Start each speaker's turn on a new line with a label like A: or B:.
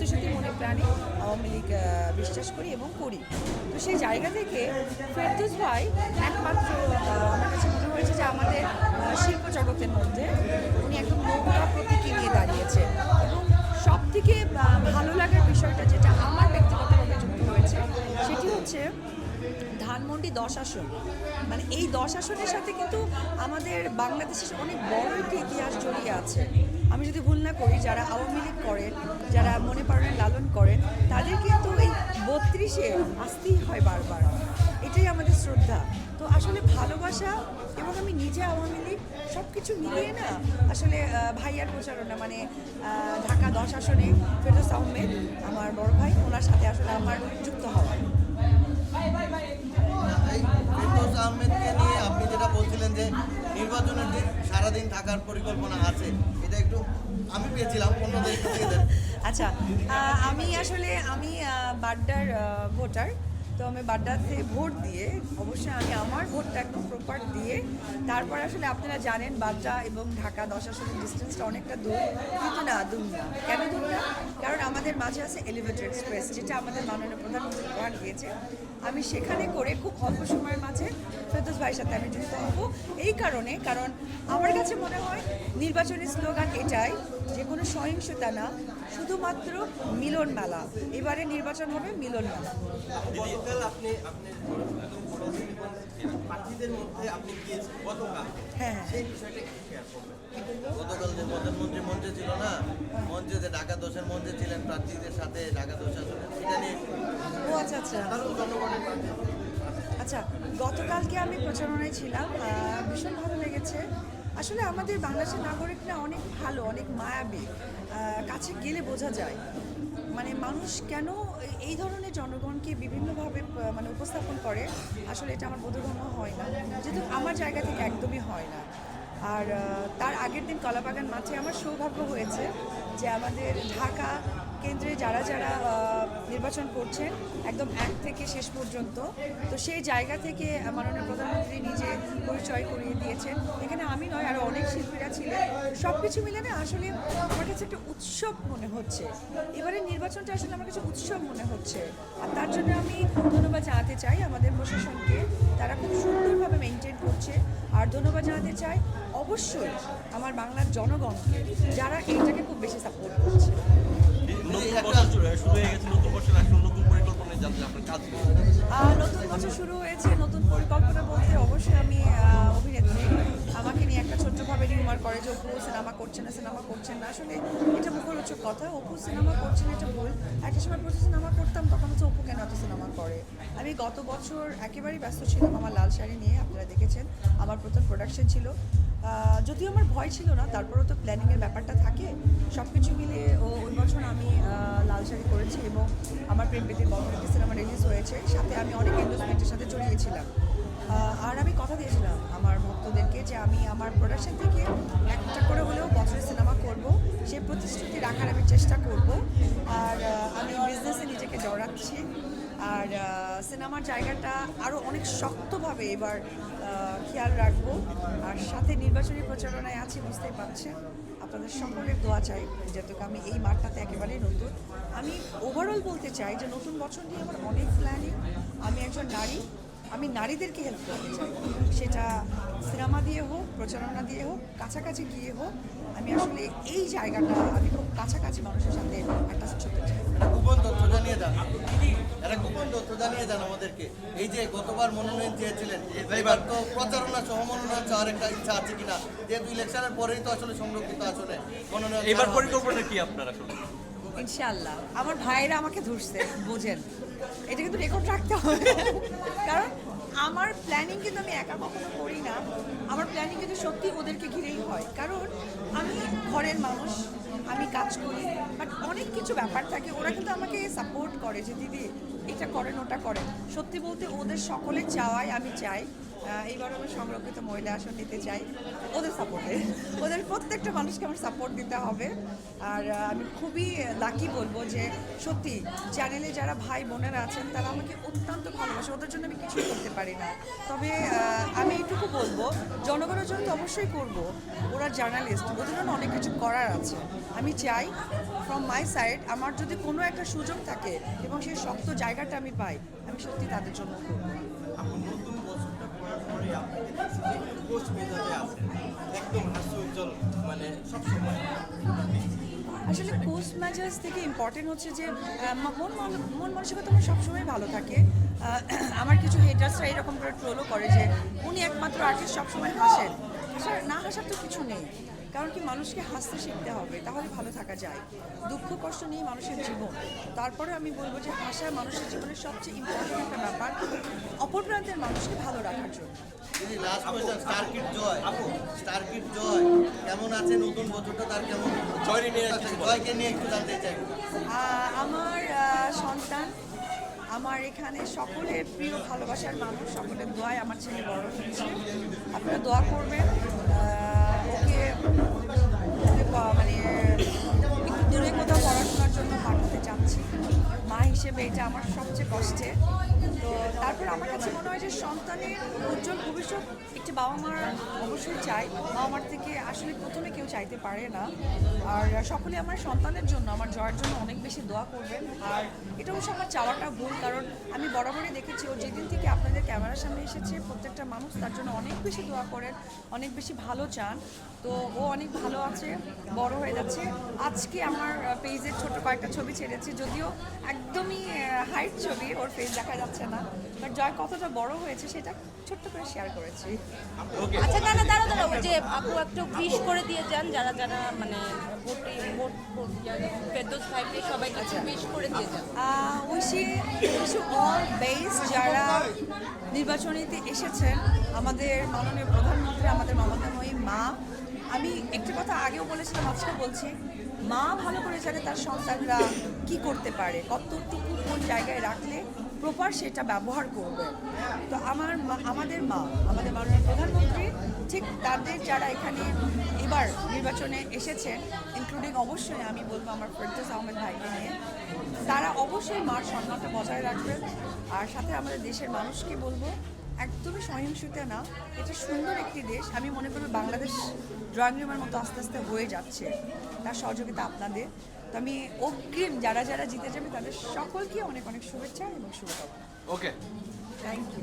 A: সত্যি সত্যি মনে প্রাণে আওয়ামী লীগ বিশ্বাস করি এবং করি। তো সেই জায়গা থেকে ফেরদৌস ভাই একমাত্র আমার কাছে মনে হয়েছে যে আমাদের শিল্প জগতের মধ্যে উনি একদম নৌকা প্রতীকী নিয়ে দাঁড়িয়েছে। এবং সব থেকে ভালো লাগার বিষয়টা যেটা আমার ব্যক্তিগতভাবে যুক্ত হয়েছে, সেটি হচ্ছে ধানমন্ডি দশ আসন। মানে এই দশ আসনের সাথে কিন্তু আমাদের বাংলাদেশের অনেক বড় একটি ইতিহাস জড়িয়ে আছে। আমি যদি ভুল না করি, যারা আওয়ামী লীগ করেন, যারা মনে প্রাণে লালন করেন, তাদের কিন্তু এই বত্রিশে আসতেই হয় বারবার। এটাই আমাদের শ্রদ্ধা। তো আসলে ভালোবাসা এবং আমি নিজে আওয়ামী লীগ সব কিছু মিলিয়ে না, আসলে ভাইয়ার প্রচারণা মানে ঢাকা দশ আসনে ফেরদৌস আহমেদ, আমার বড় ভাই, ওনার সাথে আসলে আমার যুক্ত হওয়া।
B: ফেরদৌস আহমেদকে নিয়ে আপনি যেটা বলছিলেন যে নির্বাচনের দিন সারাদিন থাকার পরিকল্পনা আছে, এটা একটু আমি পেয়েছিলাম, অন্যদের
A: আচ্ছা আমি আসলে, আমি বাড্ডার ভোটার, তো আমি বাড্ডাতে ভোট দিয়ে, অবশ্যই আমি আমার ভোটটা একদম প্রপার দিয়ে, তারপর আসলে আপনারা জানেন বাড্ডা এবং ঢাকা দশ আসনের ডিস্টেন্সটা অনেকটা দূর, কিন্তু না, দূর না। কেন দূর কারণ আমাদের মাঝে আছে এলিভেটেড এক্সপ্রেস যেটা আমাদের মাননীয় প্রধানমন্ত্রী উপহার দিয়েছে আমি সেখানে করে খুব অল্প সময়ের মাঝে ফেরদৌস ভাইয়ের সাথে আমি যুক্ত হব। এই কারণে, কারণ আমার কাছে মনে হয় নির্বাচনী স্লোগান এটাই যে কোনো সহিংসতা না, শুধুমাত্র মিলন মেলা এবারে নির্বাচন হবে মিলন মেলা
C: প্রার্থীদের মধ্যে আপনি গিয়েছেন গতকাল?
A: হ্যাঁ। হ্যাঁ
C: সেই বিষয়টা একটু শেয়ার করবেন।
B: গতকাল যে প্রধানমন্ত্রী মঞ্চে ছিল না? মঞ্চে যে ঢাকা দশের মঞ্চে ছিলেন প্রার্থীদের সাথে ঢাকা দশ আসনে সেটা নিয়ে
A: ও আচ্ছা আচ্ছা। আচ্ছা গতকালকে আমি প্রচারণায় ছিলাম ভীষণ ভালো লেগেছে। আসলে আমাদের বাংলাদেশের নাগরিকরা অনেক ভালো অনেক মায়াবী কাছে গেলে বোঝা যায়। মানে মানুষ কেন এই- ধরনের জনগণকে বিভিন্নভাবে মানে উপস্থাপন করে, আসলে এটা আমার বোধগম্য হয় না। যেহেতু আমার জায়গা থেকে একদমই হয় না। আর তার আগের দিন কলাবাগান মাঠে আমার সৌভাগ্য হয়েছে যে আমাদের ঢাকা কেন্দ্রে যারা যারা নির্বাচন করছেন, একদম এক থেকে শেষ পর্যন্ত, তো সেই জায়গা থেকে মাননীয় প্রধানমন্ত্রী পরিচয় করিয়ে দিয়েছেন। এখানে আমি নয় আরও অনেক শিল্পীরা ছিলেন। সব কিছু মিলে না আসলে আমার কাছে একটা উৎসব মনে হচ্ছে। এবারে নির্বাচনটা আসলে আমার কাছে উৎসব মনে হচ্ছে। আর তার জন্য আমি ধন্যবাদ জানাতে চাই আমাদের প্রশাসনকে। তারা খুব সুন্দরভাবে মেনটেন করছে। আর ধন্যবাদ জানাতে চাই অবশ্যই আমার বাংলার জনগণকে যারা এইটাকে খুব বেশি সাপোর্ট করছে।
C: নতুন বছর শুরু হয়ে
A: হয়েছে নতুন পরিকল্পনা বলতে অবশ্যই আমি অভিনেত্রী। আমাকে নিয়ে একটা ছোট্টভাবে রিউমার করে যে অপু সিনেমা করছে না সিনেমা করছেন না। আসলে এটা মুখরোচক কথা। অপু সিনেমা করছেন এটা ভুল। একটা সময় প্রচুর সিনেমা করতাম, তখন হচ্ছে অপু কেন এত সিনেমা করে? আমি গত বছর একেবারেই ব্যস্ত ছিলাম আমার লাল শাড়ি নিয়ে, আপনারা দেখেছেন। আমার প্রথম প্রোডাকশন ছিল। যদিও আমার ভয় ছিল না, তারপরেও তো প্ল্যানিংয়ের ব্যাপারটা থাকে। সব কিছু মিলিয়ে, ও, ওই বছর আমি লাল শাড়ি করেছি এবং আমার প্রেম পেতে বঙ্গবন্ধু সিনেমা রিলিজ হয়েছে। সাথে আমি অনেক এন্ডোসমেন্টের সাথে জড়িয়েছিলাম। আর আমি কথা দিয়েছিলাম আমার ভক্তদেরকে যে আমি আমার প্রোডাকশন থেকে একটা করে হলেও বছরের সিনেমা করব সেই প্রতিশ্রুতি রাখার আমি চেষ্টা করব। আর আমি বিজনেসে নিজেকে জড়াচ্ছি। আর সিনেমার জায়গাটা আরও অনেক শক্তভাবে এবার খেয়াল রাখব। আর সাথে নির্বাচনী প্রচারণায় আছি, বুঝতেই পারছেন। আপনাদের সকলের দোয়া চাই যেহেতু আমি এই মাঠটাতে একেবারেই নতুন। আমি ওভারঅল বলতে চাই যে নতুন বছর নিয়ে আমার অনেক প্ল্যানিং আমি একজন নারী আমি নারীদেরকে হেল্প করতে চাই। সেটা সিনেমা দিয়ে হোক প্রচারণা দিয়ে হোক কাছাকাছি গিয়ে হোক আমি আসলে এই জায়গাটা আমি খুব কাছাকাছি মানুষের সাথে একটা হতে চাই।
B: গোপন তথ্য জানিয়ে যান একটা গোপন তথ্য জানিয়ে যান আমাদেরকে। এই যে গতবার মনোনয়ন চেয়েছিলেন এবার তো প্রচারণা সহ মনোনয়ন চাওয়ার একটা ইচ্ছা আছে কিনা? যেহেতু ইলেকশনের পরেই তো আসলে সংরক্ষিত আসনে মনোনয়ন
C: এবার পরিকল্পনা কি আপনার আসলে?
A: ইনশাআল্লাহ। আমার ভাইয়েরা আমাকে ধরছে বোঝেন। এটা কিন্তু রেকর্ড রাখতে হবে। কারণ আমার প্ল্যানিং কিন্তু আমি একা কখনো করি না। আমার প্ল্যানিং কিন্তু সত্যি ওদেরকে ঘিরেই হয়। কারণ আমি ঘরের মানুষ, আমি কাজ করি বাট অনেক কিছু ব্যাপার থাকে। ওরা কিন্তু আমাকে সাপোর্ট করে যে, দিদি, এটা করেন, ওটা করেন। সত্যি বলতে ওদের সকলে চাওয়াই আমি চাই। এইবার আমি সংরক্ষিত মহিলা আসন নিতে চাই ওদের সাপোর্টে ওদের প্রত্যেকটা মানুষকে আমার সাপোর্ট দিতে হবে। আর আমি খুবই লাকি বলব যে সত্যি চ্যানেলে যারা ভাই বোনেরা আছেন, তারা আমাকে অত্যন্ত ভালোবাসে। ওদের জন্য আমি কিছুই করতে পারি না। তবে আমি এইটুকু বলব, জনগণের জন্য তো অবশ্যই করব। ওরা জার্নালিস্ট ওদের জন্য অনেক কিছু করার আছে। আমি চাই ফ্রম মাই সাইড আমার যদি কোনো একটা সুযোগ থাকে এবং সেই শক্ত জায়গাটা আমি পাই, আমি সত্যি তাদের জন্য করব।
D: কোচ মেজাজে আছে একদম উজ্জ্বল মানে সবসময়।
A: আসলে পোস্ট ম্যাচেস থেকে ইম্পর্টেন্ট হচ্ছে যে মন মান- মন মানসিকতা আমার সবসময় ভালো থাকে। আমার কিছু হেটার্সরা এরকম করে ট্রোলও করে যে, উনি একমাত্র আর্টিস্ট সবসময় হাসেন। না হাসার তো কিছু নেই। কারণ কি মানুষকে হাসতে শিখতে হবে তাহলে ভালো থাকা যায়। দুঃখ কষ্ট নিয়ে মানুষের জীবন। তারপরে আমি বলব যে হাসা মানুষের জীবনের সবচেয়ে ইম্পর্টেন্ট একটা ব্যাপার অপর প্রান্তের মানুষকে ভালো রাখার জন্য।
B: জয় আপু জয় কেমন আছে নতুন বছরটা? তার কেমন
C: জয় নিয়ে একটু
B: জয়কে নিয়ে একটু জানতে চাই।
A: আমার সন্তান আমার এখানে সকলের প্রিয় ভালোবাসার মানুষ সকলের দোয়ায় আমার ছেলে বড় হচ্ছে আপনারা দোয়া করবেন। হিসেবে এটা আমার সবচেয়ে কষ্টে। তো তারপর আমার কাছে মনে হয় যে সন্তানের উজ্জ্বল ভবিষ্যৎ একটি বাবা মার অবশ্যই চাই। বাবা মার থেকে আসলে প্রথমে কেউ চাইতে পারে না। আর সকলে আমার সন্তানের জন্য, আমার জয়ের জন্য অনেক বেশি দোয়া করবেন। আর এটা অবশ্য আমার চাওয়াটা ভুল, কারণ আমি বরাবরই দেখেছি, ও যেদিন থেকে আপনাদের ক্যামেরার সামনে এসেছে, প্রত্যেকটা মানুষ তার জন্য অনেক বেশি দোয়া করেন, অনেক বেশি ভালো চান। তো ও অনেক ভালো আছে, বড় হয়ে যাচ্ছে। আজকে আমার পেজের ছোট কয়েকটা ছবি ছেড়েছি, যদিও একদমই হাইট ছবি ওর ফেস দেখা যাচ্ছে না। বাট জয় কতটা বড় হয়েছে সেটা ছোট্ট করে শেয়ার করেছি।
E: আচ্ছা দাঁড়া দাঁড়া দাঁড়া যে আপু একটু উইশ করে দিয়ে যান যারা যারা মানে ভোটে ভোট ভোট ফেরদৌস ভাইকে সবাইকে একটু উইশ করে দিয়ে যান।
A: উইশি কিছু অল বেস যারা নির্বাচনীতে এসেছেন আমাদের মাননীয় প্রধানমন্ত্রী আমাদের মমতাময়ী মা। আমি একটি কথা আগেও বলেছিলাম আজকে বলছি। মা ভালো করে জানে তার সন্তানরা কি করতে পারে, কতটুকু কোন জায়গায় রাখলে প্রপার সেটা ব্যবহার করবে। তো আমার আমাদের মা, আমাদের মাননীয় প্রধানমন্ত্রী ঠিক তাদের যারা এখানে এবার নির্বাচনে এসেছেন ইনক্লুডিং অবশ্যই আমি বলব আমার ফেরদৌস আহমেদ ভাইকে নিয়ে, তারা অবশ্যই মার সম্মানটা বজায় রাখবেন। আর সাথে আমাদের দেশের মানুষকে বলব একদমই সহিংসতা না। এটা সুন্দর একটি দেশ। আমি মনে করি বাংলাদেশ ড্রয়িং রুমের মতো আস্তে আস্তে হয়ে যাচ্ছে। তার সহযোগিতা আপনাদের। তো আমি অগ্রিম যারা যারা জিতে যাবে তাদের সকলকে অনেক অনেক শুভেচ্ছা এবং শুভকামনা।
C: Okay
A: thank you